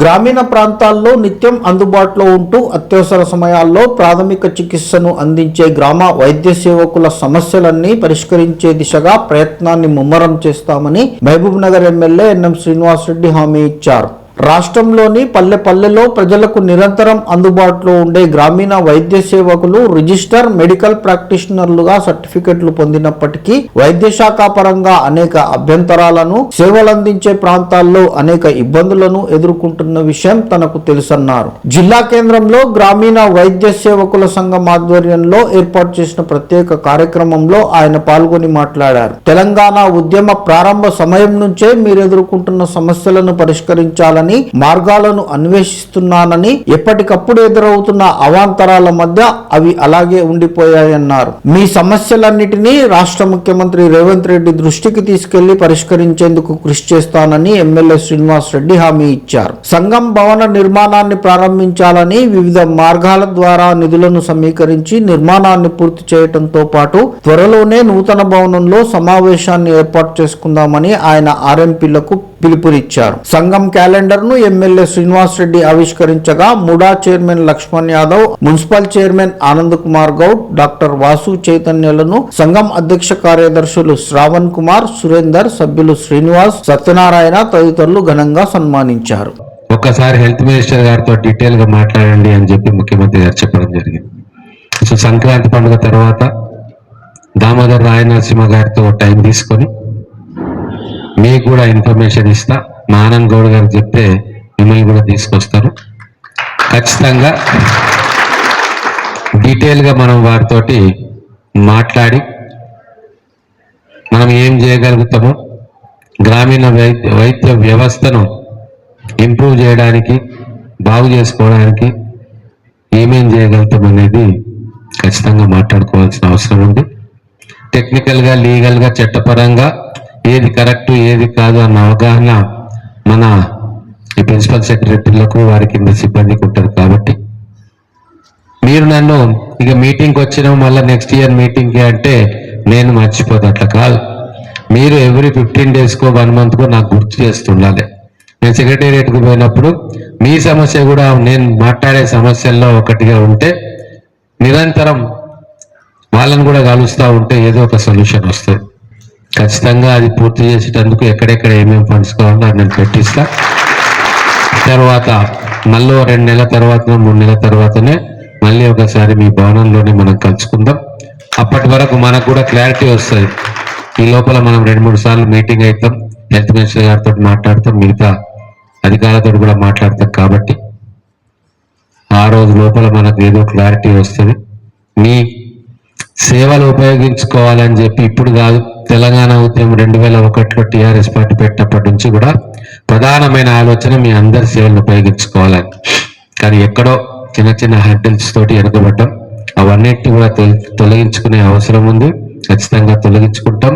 గ్రామీణ ప్రాంతాల్లో నిత్యం అందుబాటులో ఉంటూ అత్యవసర సమయాల్లో ప్రాథమిక చికిత్సను అందించే గ్రామ వైద్య సేవకుల సమస్యలన్నీ పరిష్కరించే దిశగా ప్రయత్నాన్ని ముమ్మరం చేస్తామని మహబూబ్ నగర్ ఎమ్మెల్యే ఎన్ఎం శ్రీనివాసరెడ్డి హామీ ఇచ్చారు. రాష్ట్రంలోని పల్లె పల్లెలో ప్రజలకు నిరంతరం అందుబాటులో ఉండే గ్రామీణ వైద్య సేవకులు రిజిస్టర్ మెడికల్ ప్రాక్టీషనర్లుగా సర్టిఫికెట్లు పొందినప్పటికీ వైద్య శాఖ పరంగా అనేక అభ్యంతరాలను సేవలందించే ప్రాంతాల్లో అనేక ఇబ్బందులను ఎదుర్కొంటున్న విషయం తనకు తెలుసన్నారు. జిల్లా కేంద్రంలో గ్రామీణ వైద్య సేవకుల సంఘం ఆధ్వర్యంలో ఏర్పాటు చేసిన ప్రత్యేక కార్యక్రమంలో ఆయన పాల్గొని మాట్లాడారు. తెలంగాణ ఉద్యమ ప్రారంభ సమయం నుంచే మీరు ఎదుర్కొంటున్న సమస్యలను పరిష్కరించాలని మార్గాలను అన్వేషిస్తున్నానని ఎప్పటికప్పుడు ఎదురవుతున్న అవాంతరాల మధ్య అవి అలాగే ఉండిపోయాయన్నారు. మీ సమస్యలన్నిటినీ రాష్ట్ర ముఖ్యమంత్రి రేవంత్ రెడ్డి దృష్టికి తీసుకెళ్ళి పరిష్కరించేందుకు కృషి చేస్తానని ఎమ్మెల్యే శ్రీనివాస్ రెడ్డి హామీ ఇచ్చారు. సంఘం భవన నిర్మాణాన్ని ప్రారంభించాలని వివిధ మార్గాల ద్వారా నిధులను సమీకరించి నిర్మాణాన్ని పూర్తి చేయడంతో పాటు త్వరలోనే నూతన భవనంలో సమావేశాన్ని ఏర్పాటు చేసుకుందామని ఆయన ఆర్ఎంపీలకు పిలుపునిచ్చారు. సంఘం క్యాలెండర్ ను MLA Srinivas Reddy ఆవిష్కరించగా MUDA chairman Lakshman Yadav municipal chairman Anand Kumar Goud doctor Vasu చైతన్యలను సంఘం అధ్యక్ష కార్యదర్శులు శ్రావణ్ కుమార్ సురేందర్ సభ్యులు శ్రీనివాస్ సత్యనారాయణ తదితరులు ఘనంగా సన్మానించారు. ఒక్కసారి హెల్త్ మినిస్టర్ గారితో డీటెయిల్గా మాట్లాడండి అని చెప్పి ముఖ్యమంత్రి గారు చెప్పడం జరిగింది. సో సంక్రాంతి పండుగ తర్వాత దామోదర్ రాయనరసింహ గారితో టైం తీసుకొని మీకు కూడా ఇన్ఫర్మేషన్ ఇస్తా. మా ఆనంద్ గౌడ్ గారు చెప్తే మిమ్మల్ని కూడా తీసుకొస్తారు ఖచ్చితంగా డీటెయిల్గా మనం వారితోటి మాట్లాడి మనం ఏం చేయగలుగుతామో గ్రామీణ వైద్య వైద్య వ్యవస్థను ఇంప్రూవ్ చేయడానికి బాగు చేసుకోవడానికి ఏమేం చేయగలుగుతాం అనేది ఖచ్చితంగా మాట్లాడుకోవాల్సిన అవసరం ఉంది. టెక్నికల్గా లీగల్గా చట్టపరంగా ఏది కరెక్ట్ ఏది కాదు అన్న అవగాహన మన ఈ ప్రిన్సిపల్ సెక్రటరీలకు వారి కింద సిబ్బందికి ఉంటుంది కాబట్టి. మీరు నన్ను ఇక మీటింగ్కి వచ్చిన మళ్ళీ నెక్స్ట్ ఇయర్ మీటింగ్కి అంటే నేను మర్చిపోతా అట్లా కాదు. మీరు ఎవ్రీ ఫిఫ్టీన్ డేస్కో వన్ మంత్కో నాకు గుర్తు చేస్తుండాలి. నేను సెక్రటేరియట్కి పోయినప్పుడు మీ సమస్య కూడా నేను మాట్లాడే సమస్యల్లో ఒకటిగా ఉంటే నిరంతరం వాళ్ళని కూడా కలుస్తూ ఉంటే ఏదో ఒక సొల్యూషన్ వస్తుంది. ఖచ్చితంగా అది పూర్తి చేసేటందుకు ఎక్కడెక్కడ ఏమేమి ఫండ్స్ కావాలో నేను పెట్టిస్తా. తర్వాత మళ్ళీ రెండు నెలల తర్వాత మూడు నెలల తర్వాతనే మళ్ళీ ఒకసారి మీ భవనంలోనే మనం కలుసుకుందాం. అప్పటి వరకు మనకు కూడా క్లారిటీ వస్తుంది. ఈ లోపల మనం రెండు మూడు సార్లు మీటింగ్ అవుతాం హెల్త్ మినిస్టర్ గారితో మాట్లాడతాం మిగతా అధికారులతో కూడా మాట్లాడతాం కాబట్టి. ఆ రోజు లోపల మనకు ఏదో క్లారిటీ వస్తుంది. మీ సేవలు ఉపయోగించుకోవాలని చెప్పి ఇప్పుడు కాదు తెలంగాణ ఉద్యమం రెండు వేల ఒకటిలో టీఆర్ఎస్ పార్టీ పెట్టినప్పటి నుంచి కూడా ప్రధానమైన ఆలోచన మీ అందరి సేవలను ఉపయోగించుకోవాలని కానీ ఎక్కడో చిన్న చిన్న హ్యాండిల్స్ తోటి వెనుకబడ్డాం అవన్నిటిని కూడా తొలగించుకునే అవసరం ఉంది. ఖచ్చితంగా తొలగించుకుంటాం.